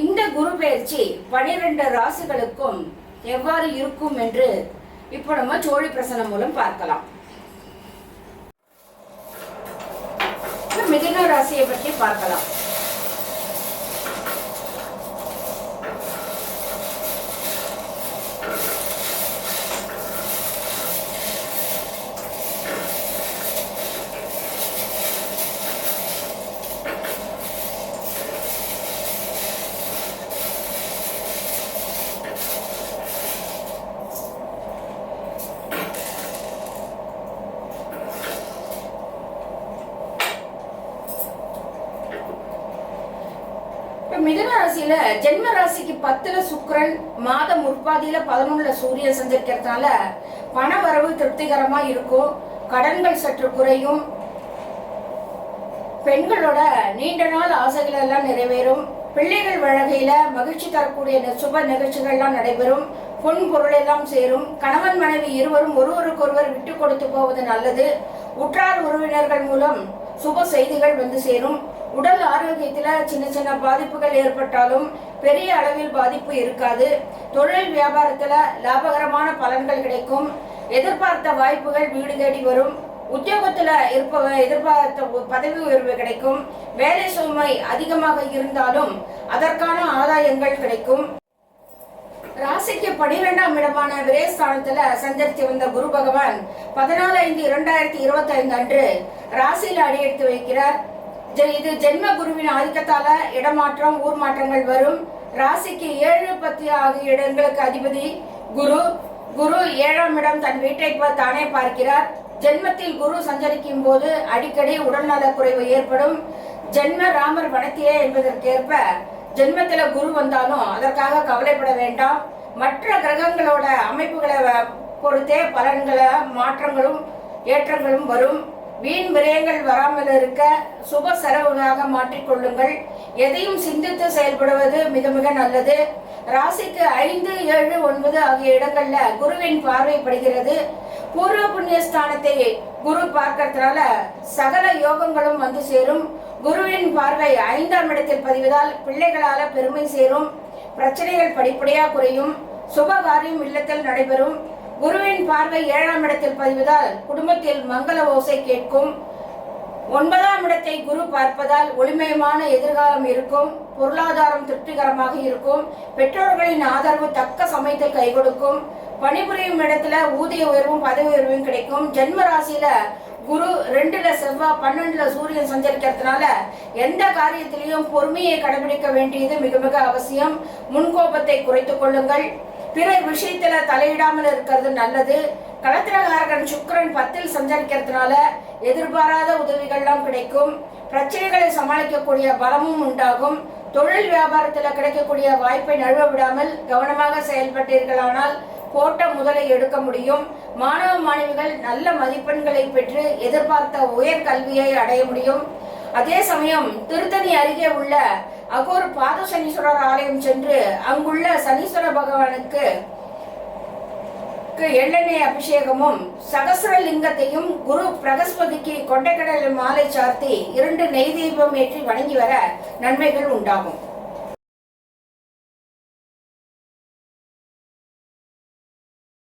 இந்த குரு பயிற்சி பனிரெண்டு ராசிகளுக்கும் எவ்வாறு இருக்கும் என்று இப்போ நம்ம சோழி பிரசனம் மூலம் பார்க்கலாம். மிதுன ராசியை பற்றி பார்க்கலாம். மிதன ராசியில ஜென்ம ராசிக்கு பத்துல சுக்கரன் மாதம் முற்பாதியில பதினொன்னுல சூரியன் செஞ்சிருக்கிறதுனால பண வரவு திருப்திகரமா இருக்கும். கடன்கள் சற்று குறையும். பெண்களோட நீண்ட நாள் ஆசைகள் எல்லாம் நிறைவேறும். பிள்ளைகள் வழகையில மகிழ்ச்சி தரக்கூடிய சுப நிகழ்ச்சிகள்லாம் நடைபெறும். பொன் பொருள் எல்லாம் சேரும். கணவன் மனைவி இருவரும் ஒருவருக்கொருவர் விட்டு கொடுத்து போவது நல்லது. உற்றார் உறவினர்கள் மூலம் சுப செய்திகள் வந்து சேரும். உடல் ஆரோக்கியத்தில் சின்ன சின்ன பாதிப்புகள் ஏற்பட்டாலும் பெரிய அளவில் பாதிப்பு இருக்காது. தொழில் வியாபாரத்தில் லாபகரமான பலன்கள் கிடைக்கும். எதிர்பார்த்த வாய்ப்புகள் வீடு தேடி வரும். உத்தியோகத்தில் இருப்ப எதிர்பார்த்த பதவி உயர்வு கிடைக்கும். வேலை சுமை அதிகமாக இருந்தாலும் அதற்கான ஆதாயங்கள் கிடைக்கும். ராசிக்கு பனிரெண்டாம் இடமான விரயஸ்தானத்துல சஞ்சரித்து வந்த குரு பகவான் பதினாலு ஐந்து இரண்டாயிரத்தி இருபத்தி ஐந்து அன்று ராசியில் அடியெடுத்து வைக்கிறார். இது ஜென்ம குருவின் ஆதிக்கத்தால இடமாற்றம் ஊர் மாற்றங்கள் வரும். ராசிக்கு ஏழு பத்து ஆகிய இடங்களுக்கு அதிபதி குரு. குரு ஏழாம் இடம் தன் வீட்டை தானே பார்க்கிறார். ஜென்மத்தில் குரு சஞ்சரிக்கும் போது அடிக்கடி உடல்நலக் குறைவு ஏற்படும். ஜென்ம ராமர் வனத்திலே என்பதற்கேற்ப ஜென்மத்தில் குரு வந்தாலும் அதற்காக கவலைப்பட வேண்டாம். மற்ற கிரகங்களோட அமைப்புகளை வ- பொறுத்தே பலன்களை மாற்றங்களும் ஏற்றங்களும் வரும். வீண் விரயங்கள் வராமல் இருக்க சுப செலவுகளாக மாற்றிக்கொள்ளுங்கள் எதையும் சிந்தித்து செயல்படுவது மிக மிக நல்லது. ராசிக்கு ஐந்து ஏழு ஒன்பது ஆகிய இடங்கள்ல குருவின் பார்வை படுகிறது. பூர்வ புண்ணிய ஸ்தானத்தை குரு பார்க்கறதுனால சகல யோகங்களும் வந்து சேரும். குருவின் பார்வை ஐந்தாம் இடத்தில் பதிவதால் பிள்ளைகளால பெருமை சேரும். பிரச்சனைகள் படிப்படியா குறையும். சுப காரியம் இல்லத்தில் நடைபெறும். குருவின் பார்வை ஏழாம் இடத்தில் பதிவதால் குடும்பத்தில் மங்கள ஓசை கேட்கும். ஒன்பதாம் இடத்தை குரு பார்ப்பதால் ஒளிமயமான எதிர்காலம் இருக்கும். பொருளாதாரம் திருப்திகரமாக இருக்கும். பெற்றோர்களின் ஆதரவு தக்க சமயத்தில் கை கொடுக்கும் பணிபுரியும் இடத்துல ஊதிய உயர்வும் பதவி உயர்வும் கிடைக்கும். ஜென்ம ராசியில குரு ரெண்டுல செவ்வாய் பன்னெண்டுல சூரியன் சஞ்சரிக்கிறதுனால எந்த காரியத்திலையும் பொறுமையை கடைபிடிக்க வேண்டியது மிக மிக அவசியம். முன்கோபத்தை குறைத்துக் கொள்ளுங்கள். பிறர் விஷயத்துல தலையிடாமல் இருக்கிறது நல்லது. களத்திரகாரகன் சுக்கரன் பத்தில் சஞ்சரிக்கிறதுனால எதிர்பாராத உதவிகள்லாம் கிடைக்கும். பிரச்சனைகளை சமாளிக்கக்கூடிய பலமும் உண்டாகும். தொழில் வியாபாரத்துல கிடைக்கக்கூடிய வாய்ப்பை நழுவ விடாமல் கவனமாக செயல்பட்டீர்களானால் போட்ட முதலை எடுக்க முடியும். மாணவ மாணவிகள் நல்ல மதிப்பெண்களை பெற்று எதிர்பார்த்த உயர் கல்வியை அடைய முடியும். அதே சமயம் திருத்தணி அருகே உள்ள அகோர் பாத சனீஸ்வரர் ஆலயம் சென்று அங்குள்ள சனீஸ்வர பகவானுக்கு க்கு எள்ளெண்ணெய் அபிஷேகமும் சகசரலிங்கத்தையும் குரு பிரகஸ்பதிக்கு கொண்டைக்கடல் மாலை சார்த்தி இரண்டு நெய் தீபம் ஏற்றி வணங்கி வர நன்மைகள் உண்டாகும்.